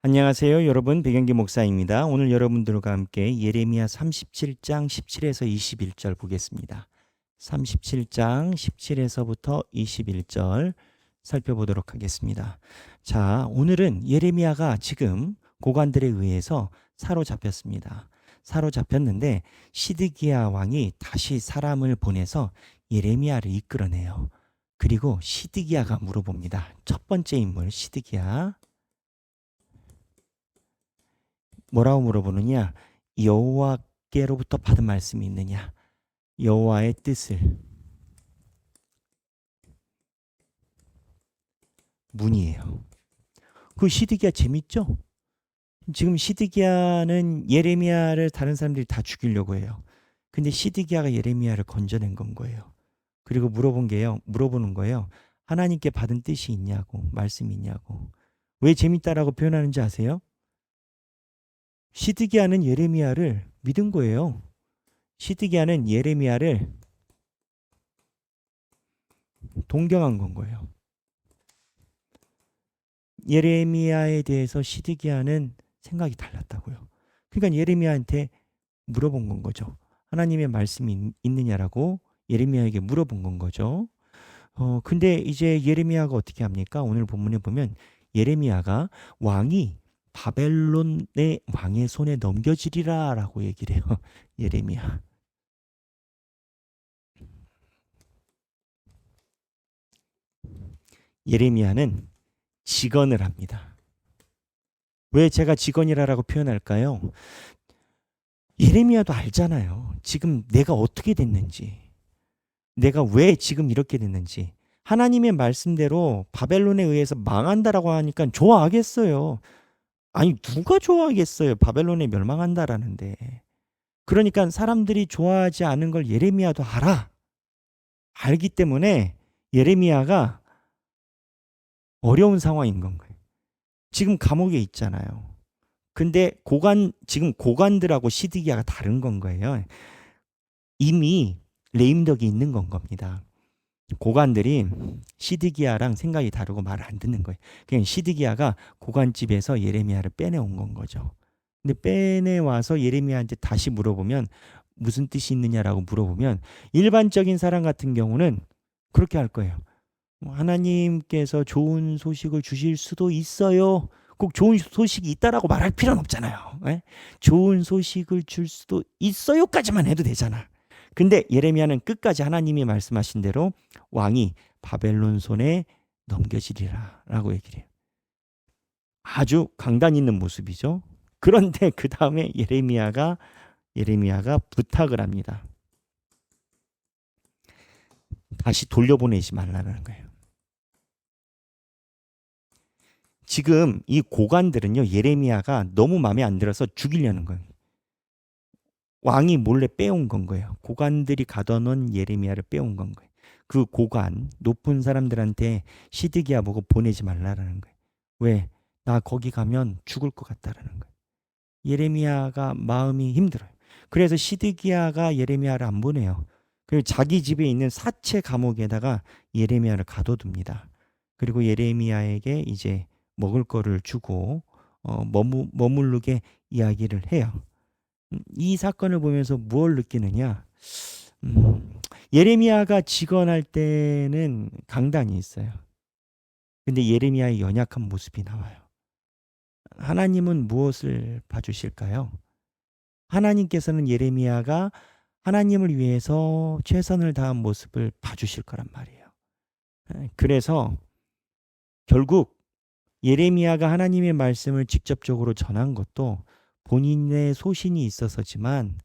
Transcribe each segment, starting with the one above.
안녕하세요. 여러분 배경기 목사입니다. 오늘 여러분들과 함께 예레미야 37장 17에서 21절 보겠습니다. 37장 17에서부터 21절 살펴보도록 하겠습니다. 자, 오늘은 예레미야가 지금 고관들에 의해서 사로잡혔습니다. 사로잡혔는데 시드기야 왕이 다시 사람을 보내서 예레미야를 이끌어내요. 그리고 시드기야가 물어봅니다. 첫 번째 인물 시드기야. 뭐라고 물어보느냐? 여호와께로부터 받은 말씀이 있느냐? 여호와의 뜻을 문이에요. 그 시드기야 재밌죠? 지금 시드기야는 예레미야를 다른 사람들이 다 죽이려고 해요. 근데 시드기야가 예레미야를 건져낸 건 거예요. 그리고 물어본 게요. 물어보는 거예요. 하나님께 받은 뜻이 있냐고, 말씀이 있냐고. 왜 재밌다라고 표현하는지 아세요? 시드기야는 예레미야를 믿은 거예요. 시드기야는 예레미야를 동경한 건 거예요. 예레미야에 대해서 시드기야는 생각이 달랐다고요. 그러니까 예레미야한테 물어본 건 거죠. 하나님의 말씀이 있- 있느냐라고 예레미야에게 물어본 건 거죠. 어, 근데 이제 예레미야가 어떻게 합니까? 오늘 본문에 보면 예레미야가 왕이 바벨론의 왕의 손에 넘겨지리라 라고 얘기를 해요. 예레미야. 예레미야는 직언을 합니다. 왜 제가 직언이라라고 표현할까요? 예레미야도 알잖아요. 지금 내가 어떻게 됐는지. 내가 왜 지금 이렇게 됐는지. 하나님의 말씀대로 바벨론에 의해서 망한다라고 하니까 좋아하겠어요. 아니 누가 좋아하겠어요? 바벨론에 멸망한다라는데. 그러니까 사람들이 좋아하지 않은 걸 예레미야도 알아. 알기 때문에 예레미야가 어려운 상황인 건 거예요. 지금 감옥에 있잖아요. 근데 고관 지금 고관들하고 시드기야가 다른 건 거예요. 이미 레임덕이 있는 건 겁니다. 고관들이 시드기야랑 생각이 다르고 말을 안 듣는 거예요. 그냥 시드기야가 고관집에서 예레미야를 빼내온 건 거죠. 근데 빼내와서 예레미야한테 다시 물어보면 무슨 뜻이 있느냐라고 물어보면 일반적인 사람 같은 경우는 그렇게 할 거예요. 뭐 하나님께서 좋은 소식을 주실 수도 있어요. 꼭 좋은 소식이 있다라고 말할 필요는 없잖아요. 예? 좋은 소식을 줄 수도 있어요까지만 해도 되잖아. 근데 예레미야는 끝까지 하나님이 말씀하신 대로 왕이 바벨론 손에 넘겨지리라라고 얘기를 해요. 아주 강단 있는 모습이죠. 그런데 그 다음에 예레미야가 예레미야가 부탁을 합니다. 다시 돌려보내지 말라는 거예요. 지금 이 고관들은요 예레미야가 너무 마음에 안 들어서 죽이려는 거예요. 왕이 몰래 빼온 건 거예요. 고관들이 가둬놓은 예레미야를 빼온 건 거예요. 그 고관 높은 사람들한테 시드기야 보고 보내지 말라라는 거예요. 왜? 나 거기 가면 죽을 것 같다라는 거예요. 예레미야가 마음이 힘들어요. 그래서 시드기야가 예레미야를 안 보내요. 그리고 자기 집에 있는 사체 감옥에다가 예레미야를 가둬둡니다. 그리고 예레미야에게 이제 먹을 거를 주고 어, 머무, 머무르게 이야기를 해요. 음, 이 사건을 보면서 무엇을 느끼느냐? 음, 예레미야가 직언할 때는 강단이 있어요. 근데 예레미야의 연약한 모습이 나와요. 하나님은 무엇을 봐주실까요? 하나님께서는 예레미야가 하나님을 위해서 최선을 다한 모습을 봐주실 거란 말이에요. 에, 그래서 결국 예레미야가 하나님의 말씀을 직접적으로 전한 것도 본인의 소신이 있어서지만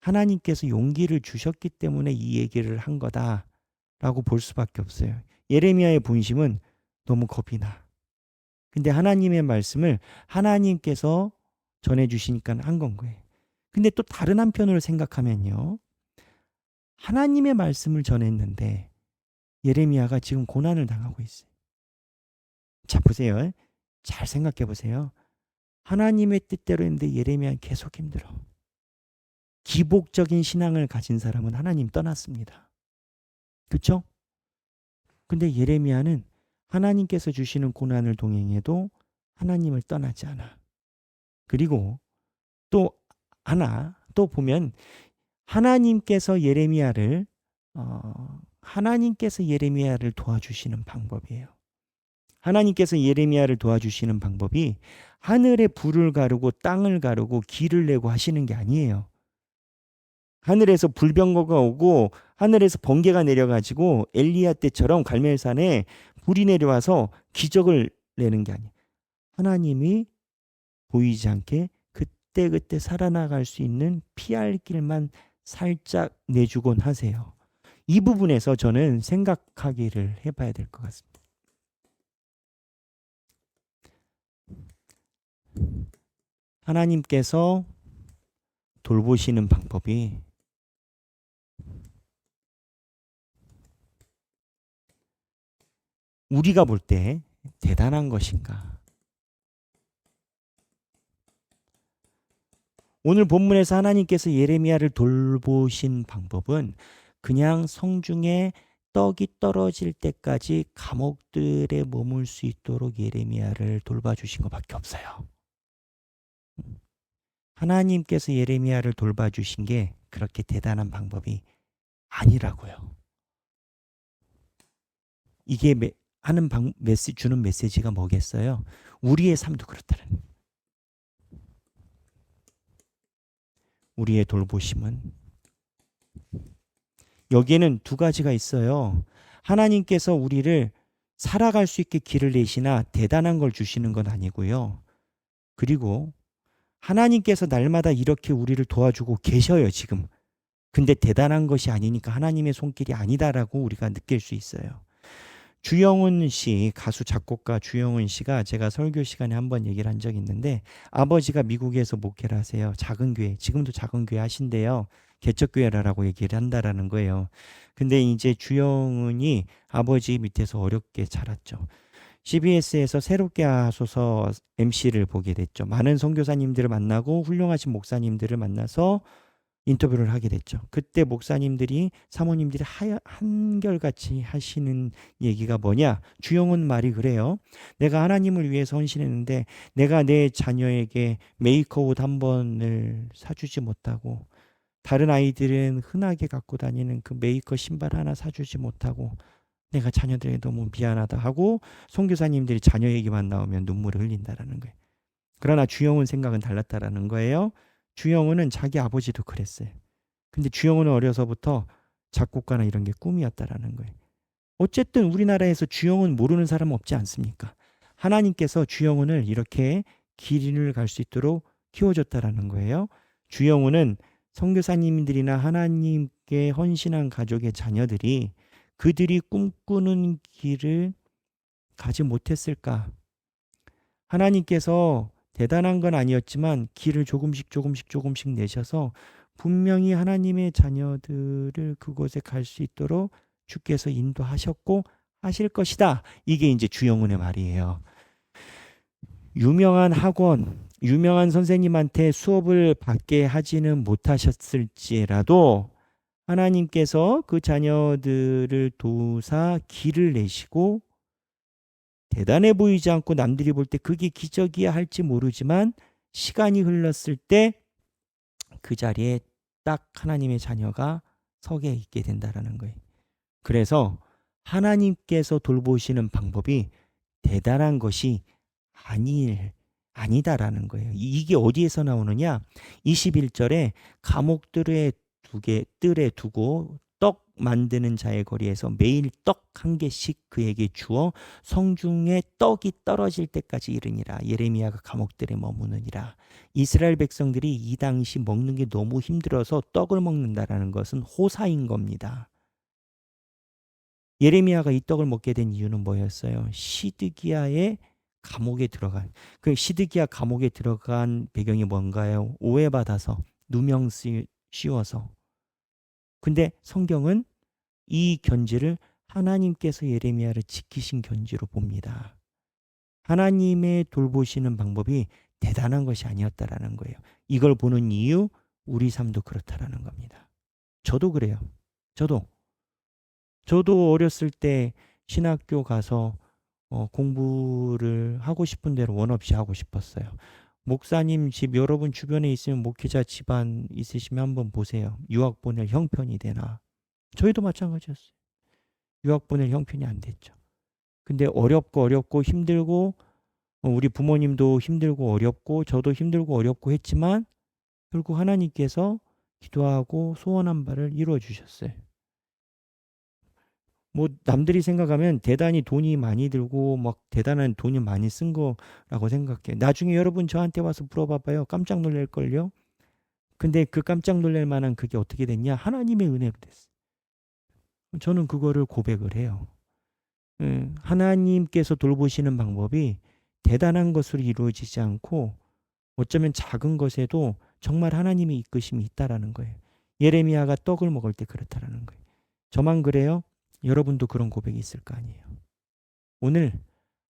하나님께서 용기를 주셨기 때문에 이 얘기를 한 거다라고 볼 수밖에 없어요. 예레미야의 본심은 너무 겁이 나. 근데 하나님의 말씀을 하나님께서 전해 주시니까 한 건 거예요. 근데 또 다른 한편으로 생각하면요. 하나님의 말씀을 전했는데 예레미야가 지금 고난을 당하고 있어요. 자, 보세요. 잘 생각해 보세요. 하나님의 뜻대로 했는데 예레미야는 계속 힘들어. 기복적인 신앙을 가진 사람은 하나님 떠났습니다. 그렇죠? 근데 예레미야는 하나님께서 주시는 고난을 동행해도 하나님을 떠나지 않아. 그리고 또 하나 또 보면 하나님께서 예레미야를 어, 하나님께서 예레미야를 도와주시는 방법이에요. 하나님께서 예레미야를 도와주시는 방법이 하늘에 불을 가르고 땅을 가르고 길을 내고 하시는 게 아니에요. 하늘에서 불병거가 오고 하늘에서 번개가 내려가지고 엘리야 때처럼 갈멜산에 불이 내려와서 기적을 내는 게 아니에요. 하나님이 보이지 않게 그때그때 살아나갈 수 있는 피할 길만 살짝 내주곤 하세요. 이 부분에서 저는 생각하기를 해봐야 될 것 같습니다. 하나님께서 돌보시는 방법이 우리가 볼 때 대단한 것인가? 오늘 본문에서 하나님께서 예레미야를 돌보신 방법은 그냥 성중에 떡이 떨어질 때까지 감옥들에 머물 수 있도록 예레미야를 돌봐주신 것밖에 없어요. 하나님께서 예레미야를 돌봐주신 게 그렇게 대단한 방법이 아니라고요. 이게 매, 하는 방, 메시, 주는 메시지가 뭐겠어요? 우리의 삶도 그렇다는. 우리의 돌보심은 여기에는 두 가지가 있어요. 하나님께서 우리를 살아갈 수 있게 길을 내시나 대단한 걸 주시는 건 아니고요. 그리고 하나님께서 날마다 이렇게 우리를 도와주고 계셔요, 지금. 근데 대단한 것이 아니니까 하나님의 손길이 아니다라고 우리가 느낄 수 있어요. 주영훈 씨, 가수 작곡가 주영훈 씨가 제가 설교 시간에 한번 얘기를 한 적이 있는데 아버지가 미국에서 목회를 하세요. 작은 교회, 지금도 작은 교회 하신대요. 개척교회라고 얘기를 한다라는 거예요. 근데 이제 주영훈이 아버지 밑에서 어렵게 자랐죠. CBS에서 새롭게 하소서 MC를 보게 됐죠. 많은 선교사님들을 만나고 훌륭하신 목사님들을 만나서 인터뷰를 하게 됐죠. 그때 목사님들이 사모님들이 하여, 한결같이 하시는 얘기가 뭐냐? 주영은 말이 그래요. 내가 하나님을 위해서 헌신했는데 내가 내 자녀에게 메이크업 한 번을 사주지 못하고 다른 아이들은 흔하게 갖고 다니는 그 메이커 신발 하나 사주지 못하고 내가 자녀들에게 너무 미안하다 하고 선교사님들이 자녀 얘기만 나오면 눈물을 흘린다라는 거예요. 그러나 주영은 생각은 달랐다라는 거예요. 주영은은 자기 아버지도 그랬어요. 근데 주영은은 어려서부터 작곡가나 이런 게 꿈이었다라는 거예요. 어쨌든 우리나라에서 주영은 모르는 사람 없지 않습니까? 하나님께서 주영은을 이렇게 길을 갈 수 있도록 키워줬다라는 거예요. 주영은은 선교사님들이나 하나님께 헌신한 가족의 자녀들이 그들이 꿈꾸는 길을 가지 못했을까? 하나님께서 대단한 건 아니었지만 길을 조금씩 조금씩 조금씩 내셔서 분명히 하나님의 자녀들을 그곳에 갈 수 있도록 주께서 인도하셨고 하실 것이다. 이게 이제 주영훈의 말이에요. 유명한 학원, 유명한 선생님한테 수업을 받게 하지는 못하셨을지라도 하나님께서 그 자녀들을 도우사 길을 내시고 대단해 보이지 않고 남들이 볼 때 그게 기적이야 할지 모르지만 시간이 흘렀을 때 그 자리에 딱 하나님의 자녀가 서게 있게 된다라는 거예요. 그래서 하나님께서 돌보시는 방법이 대단한 것이 아닐 아니다라는 거예요. 이게 어디에서 나오느냐? 21절에 감옥들의 두 개 뜰에 두고 떡 만드는 자의 거리에서 매일 떡 한 개씩 그에게 주어 성중에 떡이 떨어질 때까지 이르니라 예레미야가 감옥들에 머무느니라 이스라엘 백성들이 이 당시 먹는 게 너무 힘들어서 떡을 먹는다라는 것은 호사인 겁니다. 예레미야가 이 떡을 먹게 된 이유는 뭐였어요? 시드기야의 감옥에 들어간 그 시드기야 감옥에 들어간 배경이 뭔가요? 오해받아서 누명 씌워서 근데 성경은 이 견지를 하나님께서 예레미야를 지키신 견지로 봅니다. 하나님의 돌보시는 방법이 대단한 것이 아니었다라는 거예요. 이걸 보는 이유 우리 삶도 그렇다라는 겁니다. 저도 그래요. 저도 저도 어렸을 때 신학교 가서 어, 공부를 하고 싶은 대로 원 없이 하고 싶었어요. 목사님 집 여러분 주변에 있으면 목회자 집안 있으시면 한번 보세요. 유학 보낼 형편이 되나? 저희도 마찬가지였어요. 유학 보낼 형편이 안 됐죠. 근데 어렵고 어렵고 힘들고 어, 우리 부모님도 힘들고 어렵고 저도 힘들고 어렵고 했지만 결국 하나님께서 기도하고 소원한 바를 이루어 주셨어요. 뭐 남들이 생각하면 대단히 돈이 많이 들고 막 대단한 돈이 많이 쓴 거라고 생각해. 나중에 여러분 저한테 와서 물어봐봐요. 깜짝 놀랄 걸요. 근데 그 깜짝 놀랄 만한 그게 어떻게 됐냐? 하나님의 은혜로 됐어. 저는 그거를 고백을 해요. 예, 하나님께서 돌보시는 방법이 대단한 것으로 이루어지지 않고 어쩌면 작은 것에도 정말 하나님의 이끄심이 있다라는 거예요. 예레미야가 떡을 먹을 때 그렇다라는 거예요. 저만 그래요? 여러분도 그런 고백이 있을 거 아니에요. 오늘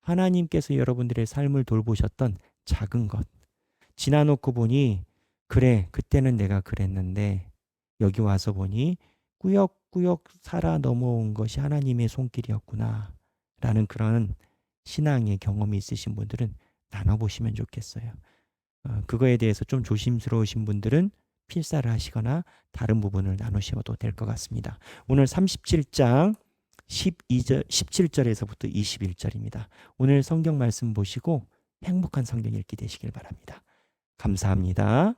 하나님께서 여러분들의 삶을 돌보셨던 작은 것 지나놓고 보니 그래 그때는 내가 그랬는데 여기 와서 보니 꾸역꾸역 살아 넘어온 것이 하나님의 손길이었구나 라는 그런 신앙의 경험이 있으신 분들은 나눠보시면 좋겠어요. 어, 그거에 대해서 좀 조심스러우신 분들은 필사를 하시거나 다른 부분을 나누셔도 될 것 같습니다. 오늘 37장 12절, 17절에서부터 21절입니다. 오늘 성경 말씀 보시고 행복한 성경 읽기 되시길 바랍니다. 감사합니다.